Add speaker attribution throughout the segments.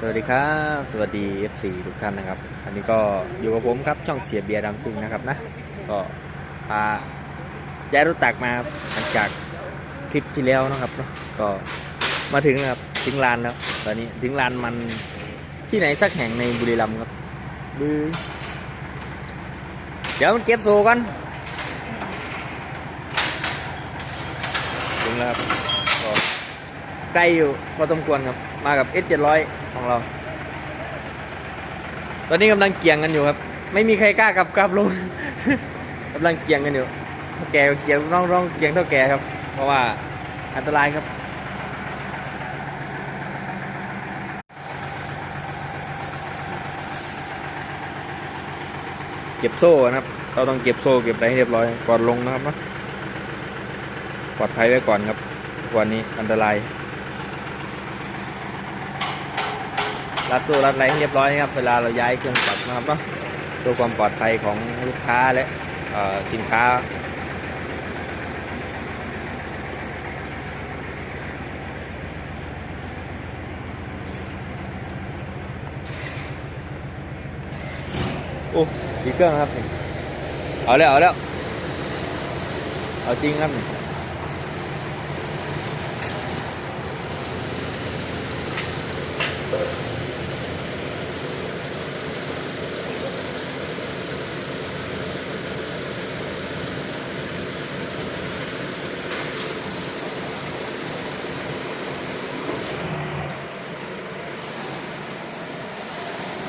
Speaker 1: สวัสดีครับ สวัสดี FC ทุกท่านนะครับ อันนี้ก็อยู่กับผมครับช่องเสียเบียร์ดำซิงนะครับนะ ก็พาย้ายรถตักมาหลังจากคลิปที่แล้วนะครับนะก็มาถึงนะครับถึงลานแล้วตอนนี้ถึงลานมันที่ไหนสักแห่งในบุรีรัมย์ครับบือเดี๋ยวมันเก็บโซกันถึงแล้วครับก็ใกล้อยู่พอสมควรครับมากับ S 7 0 0 ของเรา ตอนนี้กำลังเกี่ยงกันอยู่ครับ ไม่มีใครกล้ากลับกลับลงกำลังเกี่ยงกันอยู่เท่าแก่เกี่ยงร้องร้องเกี่ยงเท่าแก่ครับ เพราะว่าอันตรายครับเก็บโซ่นะครับ เราต้องเก็บโซ่เก็บอะไรให้เรียบร้อยก่อนลงนะครับนะปลอดภัยไว้ก่อนครับวันนี้อันตราย รัดโซ่รัดอะไรให้เรียบร้อยนะครับ เวลาเราย้ายเครื่องกลับนะครับเนาะเพื่อความปลอดภัยของลูกค้าและสินค้าโอ้ดีเครื่องครับ เอาแล้ว เอาแล้ว เอาจริงครับ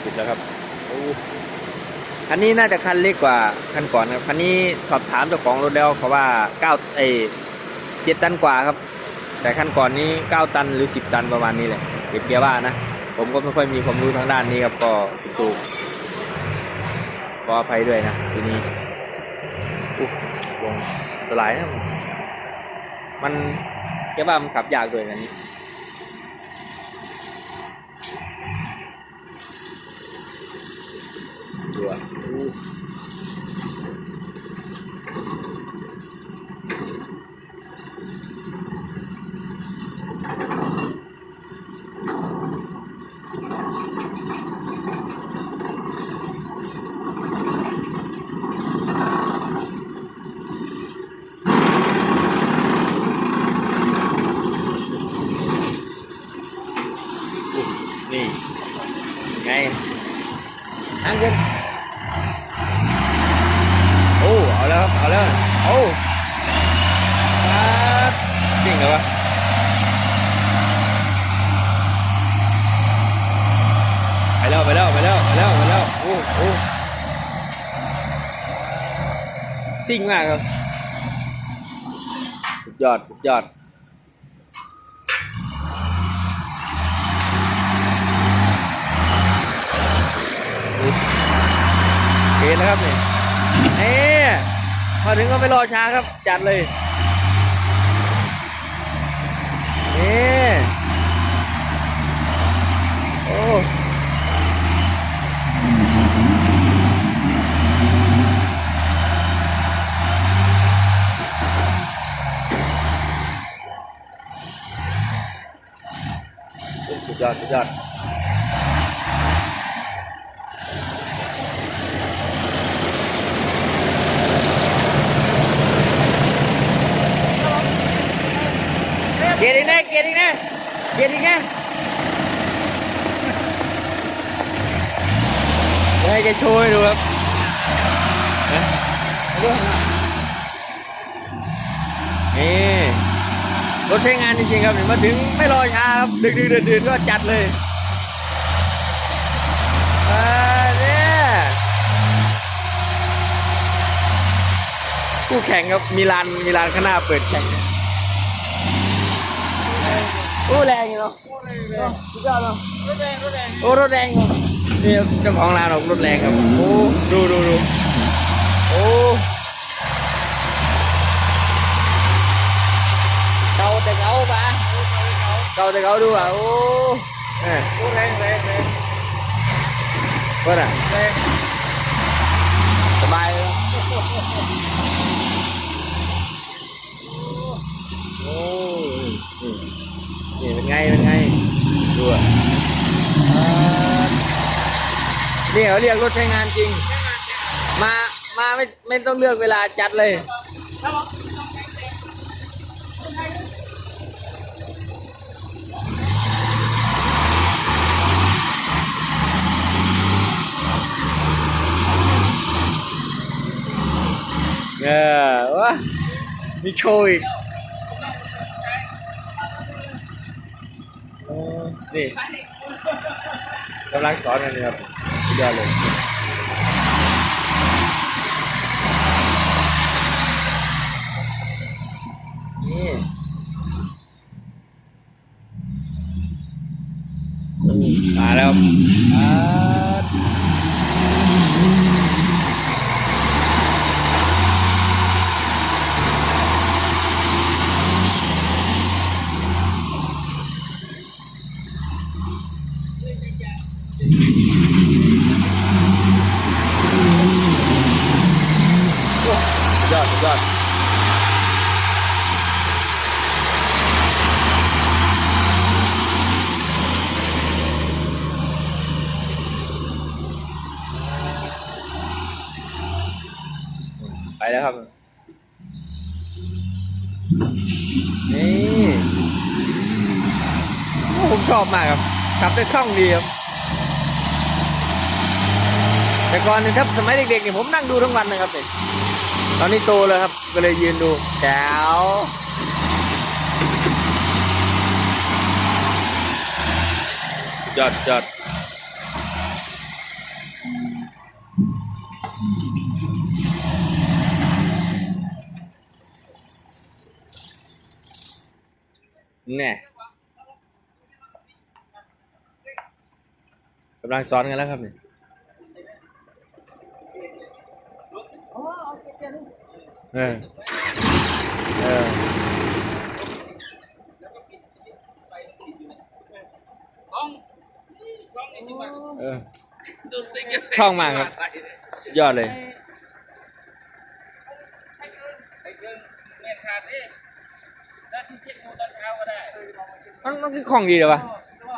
Speaker 1: ปิดแล้วครับโอ้คันนี้น่าจะคันเล็กกว่าคันก่อนครับคันนี้สอบถามเจ้าของรถแล้วเขาว่าเก้าเอเจ็ดตันกว่าครับ แต่คันก่อนนี้เก้าตันหรือสิบตันประมาณนี้แหละเก็บเกียร์ว่านะ ผมก็ไม่ค่อยมีความรู้ทางด้านนี้ครับก็ถูกขออภัยด้วยนะทีนี้อุ๊ยลงอันตรายนะมันเกียร์ว่ามันขับยากด้วยอันนี้ ดูอะอู้อู้นี่ไงทางขึ้น โอ้ เอาแล้วครับ เอาแล้ว โอ้ปั๊บจริงเหรอวะ ไปแล้วไปแล้วไปแล้วไปแล้วโอ้โอ้ซิ่งมากครับ สุดยอด สุดยอดเกณฑ์นะครับเนี่นี่มาถึงก็ไม่รอช้าครับ จัดเลยนี่โอ้ อดสุดยอดเกียร์อีกนะเกียร์อีกนะเกียร์อีกนะเดี๋ยวให้แกโชว์ให้ดูครับน รถใช้งานจริงๆครับนี่มาถึงไม่รอช้าครับดึกๆดื่นๆก็จัดเลยอ่าเนี่ยคู่แข่งครับมีลานมีลานข้างหน้าเปิดแข่งโอ้แรงอยู่เนาะสุดยอดเนาะรถแรงรถแรงโอ้รถแรงเนาะนี่เจ้าของร้านออกรถแรงครับโอ้ดูดูดูโอ้ เกาแต่เกาปะเกาแต่เกาดูอะโอ้เออ
Speaker 2: โอ้แรงแรงแรง
Speaker 1: เพื่อนอะ
Speaker 2: แรง
Speaker 1: สบายเลยโอ้นี่นี่เป็นไงเป็นไงดูอะนี่เขาเรียกรถใช้งานจริง มามาไม่ไม่ต้องเลือกเวลาจัดเลย เออวะมีโชว์อีกโอ้นี่กำลังสอนกันเลยครับสุดยอดเลยนี่มาแล้วครับอ่าสุดยอดสุดยอด ไป แล้วครับ นี่ผมชอบมากครับขับได้คล่องดีครับ แต่ก่อนนี่ยถ้าสมัยเด็กๆเนี่ยผมนั่งดูทั้งวันนะครับเนี่ยตอนนี้โตแล้วครับ ก็เลยยืนดูแจ๋วสุดยอด สุดยอดแน่กำลังซ้อนกันแล้วครับเนี่ยเออเออเออคล่องมากครับสุดยอดเลย มันมันคือของดีเหรอวะ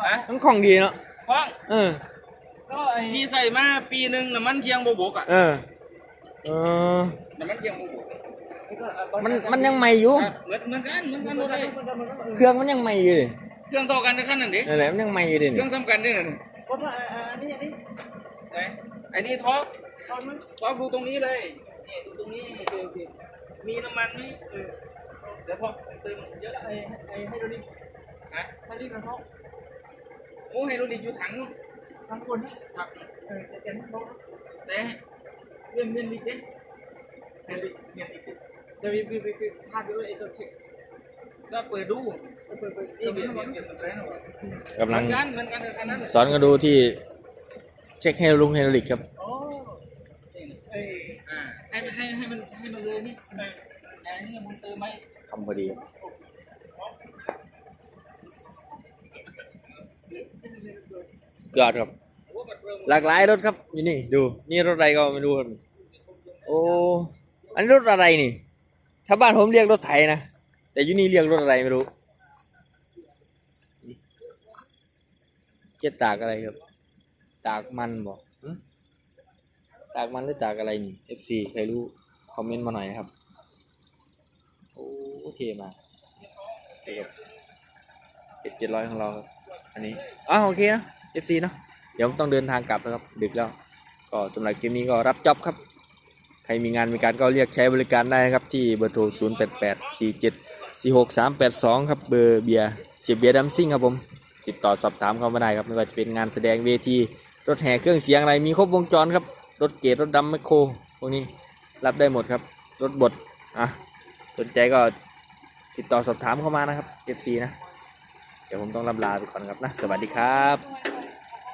Speaker 2: ฮะ
Speaker 1: มันของดีเนาะ
Speaker 2: ฟัง
Speaker 1: เออ
Speaker 2: ก็ไอ้ที่ใส่มาปีหนึ่งน้ำมันเคียงบบกอะ
Speaker 1: เออ เออ
Speaker 2: น้ำมันเคียงบบก
Speaker 1: มันมันยังใหม่อยู่
Speaker 2: ครับเหมือนเหมือนกันเหมือนกันหมดเลย
Speaker 1: เครื่องมันยังใหม่อยู่เลย
Speaker 2: เครื่องเท่ากันในขั้นนั่นดิ
Speaker 1: นั่นแหละมันยังใหม่อยู่เลย
Speaker 2: เค
Speaker 1: นี่
Speaker 2: รื่องซ้ำกันนี่น่ะ
Speaker 3: ก็ถ้าอันนี้อันนี้
Speaker 2: ไหนไอ้นี่ท็อป
Speaker 3: ตอนมัน
Speaker 2: ท็อปดูตรงนี้เลยนี่ดูตรงนี้โอเคโอเคมีน้ำมันนี่เออเดี๋ยวพอเติมเยอะ
Speaker 3: ไอ้ไอ้ให้ดูดิ
Speaker 2: ฮะ
Speaker 3: ให้ดิกระทบ
Speaker 2: โอ้ให้ดูดิอยู่ถังนู่น
Speaker 3: ทั้งคน
Speaker 2: ครับ
Speaker 3: เออแต่แต่ไม่ลง
Speaker 2: แต่เวียนเวียนลิกเด้เวียนลิกเวียนลิกดิ
Speaker 3: จะมีมีมีภาพด้วยไอ้ตัวเช็ค
Speaker 2: ก็เปิดดู
Speaker 3: เปิดเปิด
Speaker 2: นี่เวียนเวียนเวียนมันแรงหน่อย
Speaker 1: กำลัง
Speaker 2: เหมือนกันเหมือนกันกับอันนั้นน่ะ
Speaker 1: สอนกันดูที่เช็คไฮดรลุงไฮดรอลิกครับ
Speaker 2: โอ้นี่น่ะเอ้ยอ่าให้มันให้ให้มันให้มันเลยนี่เออแต่อันนี่มึงเติมไหม
Speaker 1: ทำพอดีสุด ยอดครับหลากหลายรถครับอยู่นี่ดู นี่รถอะไรก็ไม่รู้ครับโอ้อันนี้รถอะไรนี่ ถ้าบ้านผมเรียกรถไถนะแต่อยู่นี่เรียกรถอะไรไม่รู้เจ็ดตากอะไรครับ ตากมันบอกตากมันหรือตากอะไรนี่ FC ใครรู้คอมเมนต์มาหน่อยครับโอ้โอเคมาเจ็ดเจ็ดร้อยของเราครับอันนี้อ้าวโอเคนะ FC เนาะเดี๋ยวผมต้องเดินทางกลับแล้วครับ ดึกแล้ว ก็สำหรับคลิปนี้ก็รับจ็อบครับ ใครมีงานมีการก็เรียกใช้บริการได้นะครับ ที่เบอร์โทร 0 8 8 4 7 4 6 3 8 2 ครับเบอร์เบียร์เสียเบียร์ดัมซิ่งครับผม ติดต่อสอบถามเข้ามาได้ครับ ไม่ว่าจะเป็นงานแสดงเวทีรถแห่เครื่องเสียงอะไรมีครบวงจรครับรถเกตรถดำแมคโครพวกนี้รับได้หมดครับ รถบดอะสนใจก็ติดต่อสอบถามเข้ามานะครับ FC นะ เดี๋ยวผมต้องลำลาไปก่อนครับนะ สวัสดีครับ